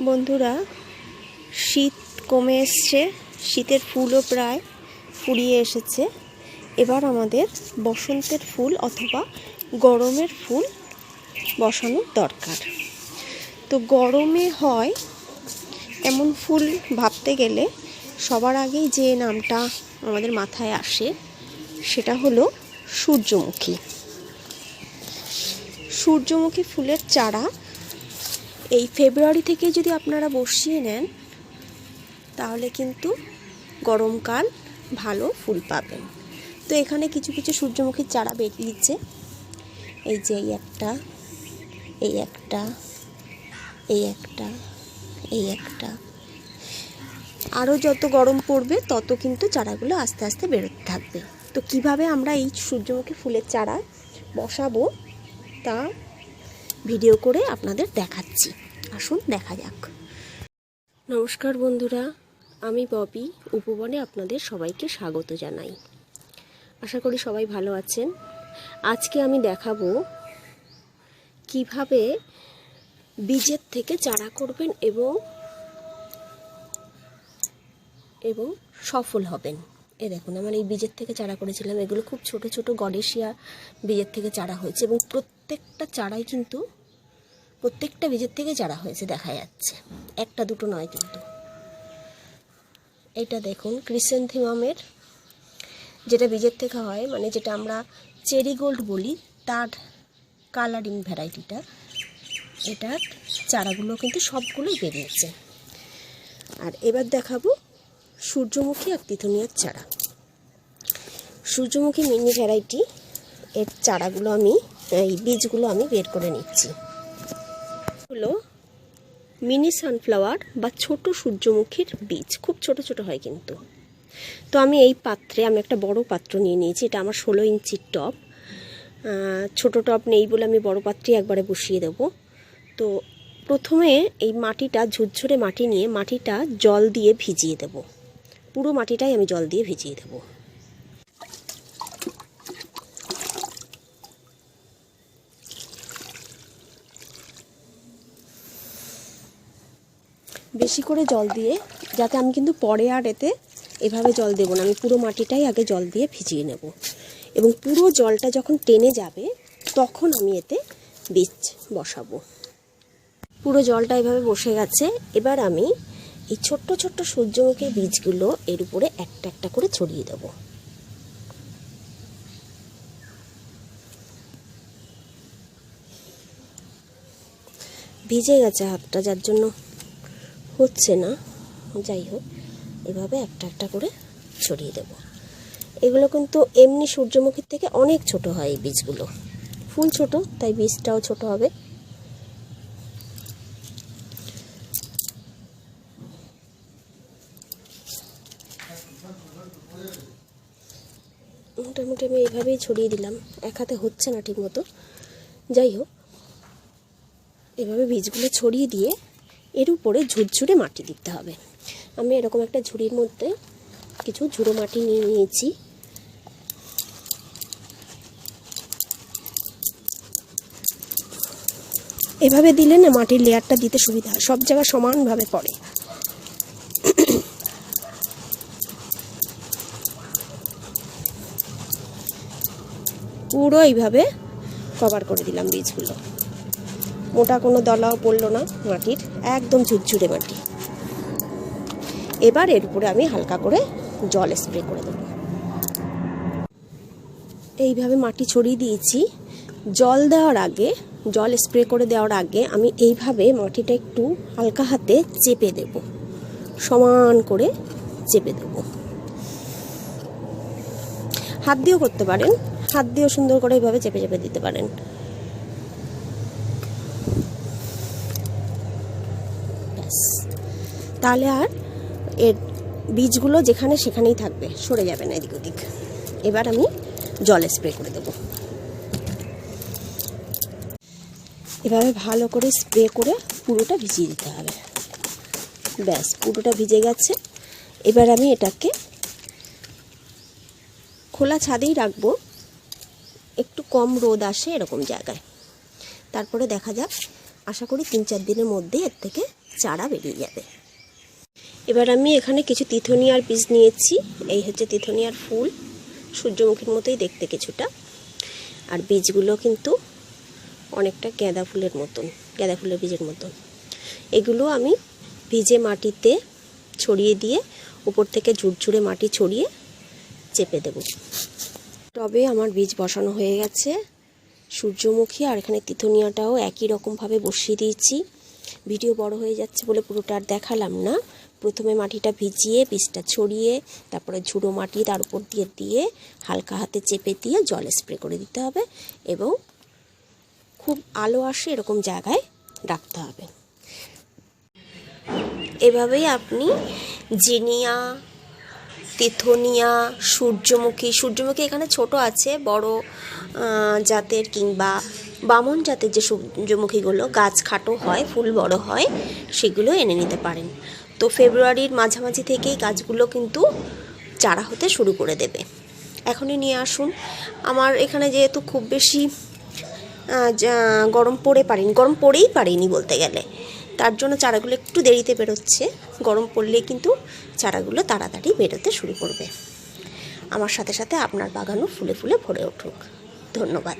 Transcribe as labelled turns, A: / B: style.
A: বন্ধুরা, শীত কমে এসছে, শীতের ফুলও প্রায় ফুরিয়ে এসেছে। এবার আমাদের বসন্তের ফুল অথবা গরমের ফুল বসানোর দরকার। তো গরমে হয় এমন ফুল ভাবতে গেলে সবার আগেই যে নামটা আমাদের মাথায় আসে, সেটা হলো সূর্যমুখী। সূর্যমুখী ফুলের চারা এই ফেব্রুয়ারি থেকে যদি আপনারা বসিয়ে নেন, তাহলে কিন্তু গরমকাল ভালো ফুল পাবেন। তো এখানে কিছু কিছু সূর্যমুখীর চারা বেরিয়েছে। এই যে এই একটা এই একটা এই একটা এই একটা। আরও যত গরম পড়বে, তত কিন্তু চারাগুলো আস্তে আস্তে বেরোতে থাকবে। তো কীভাবে আমরা এই সূর্যমুখী ফুলের চারা বসাবো, তা ভিডিও করে আপনাদের দেখাচ্ছি। আসুন, দেখা যাক। নমস্কার বন্ধুরা, আমি ববি উপবনে আপনাদের সবাইকে স্বাগত জানাই। আশা করি সবাই ভালো আছেন। আজকে আমি দেখাবো কীভাবে বীজের থেকে চারা করবেন এবং এবং সফল হবেন। এ দেখুন, আমার এই বীজের থেকে চারা করেছিলাম। এগুলো খুব ছোট ছোট গডেশিয়া বীজের থেকে চারা হয়েছে এবং প্রত্যেকটা চারাই কিন্তু প্রত্যেকটা বীজের থেকে চারা হয়েছে, দেখা যাচ্ছে। একটা, দুটো নয় কিন্তু। এটা দেখুন ক্রিসেন্থিমামের যেটা বীজের থেকে হয় মানে যেটা আমরা চেরি গোল্ড বলি, তার কালারিং ভ্যারাইটিটা এটার চারাগুলো কিন্তু সবগুলোই বেরিয়েছে। আর এবার দেখাবো সূর্যমুখী আর তিথুনিয়ার চারা। সূর্যমুখী মিনি ভ্যারাইটি এর চারাগুলো আমি, এই বীজগুলো আমি বের করে নিচ্ছি। হলো মিনি সানফ্লাওয়ার বা ছোট সূর্যমুখীর বীজ। খুব ছোট ছোট হয় কিন্তু। তো আমি এই পাত্রে, আমি একটা বড় পাত্র নিয়ে নিয়েছি, এটা আমার ষোলো ইঞ্চির টব। ছোট টব নেই বলে আমি বড় পাত্রে একবারে বসিয়ে দেব। তো প্রথমে এই মাটিটা, ঝুরঝুরে মাটি নিয়ে মাটিটা জল দিয়ে ভিজিয়ে দেব। পুরো মাটিটাই আমি জল দিয়ে ভিজিয়ে দেবো। বেশি করে জল দিয়ে, যাতে আমি কিন্তু পরে আর এতে এভাবে জল দেবো না। আমি পুরো মাটিটাই আগে জল দিয়ে ভিজিয়ে নেব। এবং পুরো জলটা যখন টেনে যাবে, তখন আমি এতে বীজ বসাবো। পুরো জলটা এভাবে বসে গেছে। এবার আমি এই ছোট্ট ছোট্ট সূর্যমুখীর বীজগুলো এর উপরে একটা একটা করে ছড়িয়ে দেবো। ভিজে গেছে হাতটা, যার জন্য হচ্ছে না। যাই হোক, এভাবে একটা একটা করে ছড়িয়ে দেব। এগুলো কিন্তু এমনি সূর্যমুখীর থেকে অনেক ছোট হয় এই বীজগুলো। ফুল ছোট, তাই বীজটাও ছোট হবে। মোটামুটি আমি এইভাবেই ছড়িয়ে দিলাম। এক হাতে হচ্ছে না ঠিক মতো যাই হোক, এভাবে বীজগুলো ছড়িয়ে দিয়ে এর উপরে ঝুরঝুরে মাটি দিতে হবে। আমি এরকম একটা ঝুড়ির মধ্যে কিছু ঝুড়ো মাটি নিয়ে নিয়েছি। এভাবে দিলে না মাটির লেয়ারটা দিতে সুবিধা হয়, সব জায়গায় সমানভাবে পড়ে। পুরো এইভাবে কভার করে দিলাম বীজগুলো। মোটা কোনো দলাও পড়ল না মাটির, একদম ঝুরঝুরে মাটি। এবার এর উপরে আমি হালকা করে জল স্প্রে করে দেবো। এইভাবে মাটি ছড়িয়ে দিয়েছি। জল দেওয়ার আগে, জল স্প্রে করে দেওয়ার আগে আমি এইভাবে মাটিটা একটু হালকা হাতে চেপে দেব। সমান করে চেপে দেব। হাত দিয়েও করতে পারেন, হাত দিয়েও সুন্দর করে এইভাবে চেপে চেপে দিতে পারেন। ব্যাস তাহলে আর এর বীজগুলো যেখানে সেখানেই থাকবে, সরে যাবে না এদিক ওদিক। এবার আমি জল স্প্রে করে দেব। এভাবে ভালো করে স্প্রে করে পুরোটা ভিজিয়ে দিতে হবে। ব্যাস, পুরোটা ভিজে গেছে। এবার আমি এটাকে খোলা ছাদেই রাখব। একটু কম রোদ আসে এরকম জায়গায়। তারপরে দেখা যাক, আশা করি তিন চার দিনের মধ্যে এর থেকে চারা বেরিয়ে যাবে। এবার আমি এখানে কিছু তিথনিয়ার বীজ নিয়েছি। এই হচ্ছে তিথনিয়ার ফুল। সূর্যমুখীর মতোই দেখতে কিছুটা। আর বীজগুলো কিন্তু অনেকটা গাঁদা ফুলের মতন, গাঁদা ফুলের বীজের মতন। এগুলো আমি ভিজে মাটিতে ছড়িয়ে দিয়ে উপর থেকে ঝুরঝুরে মাটি ছড়িয়ে চেপে দেব। টবে আমার বীজ বসানো হয়ে গেছে। সূর্যমুখী আর এখানে তিথনিয়াটাও একই রকমভাবে বসিয়ে দিয়েছি। ভিডিও বড় হয়ে যাচ্ছে বলে পুরোটা আর দেখালাম না। প্রথমে মাটিটা ভিজিয়ে, বীজটা ছড়িয়ে, তারপরে ঝুড়ো মাটি তার উপর দিয়ে দিয়ে হালকা হাতে চেপে দিয়ে জল স্প্রে করে দিতে হবে এবং খুব আলো আসে এরকম জায়গায় রাখতে হবে। এভাবেই আপনি জিনিয়া, তিথনিয়া, সূর্যমুখী সূর্যমুখী এখানে ছোট আছে, বড় জাতের কিংবা বামন জাতের যে সূর্যমুখীগুলো গাছ খাটো হয়, ফুল বড় হয়, সেগুলো এনে নিতে পারেন। তো ফেব্রুয়ারির মাঝামাঝি থেকেই গাছগুলো কিন্তু চারা হতে শুরু করে দেবে। এখনই নিয়ে আসুন। আমার এখানে যেহেতু খুব বেশি গরম পড়ে পারিনি, গরম পড়েই পারিনি বলতে গেলে। তার জন্য চারাগুলো একটু দেরিতে বেরোচ্ছে। গরম পড়লে কিন্তু চারাগুলো তাড়াতাড়ি বেরোতে শুরু করবে। আমার সাথে সাথে আপনার বাগানও ফুলে ফুলে ভরে উঠুক। ধন্যবাদ।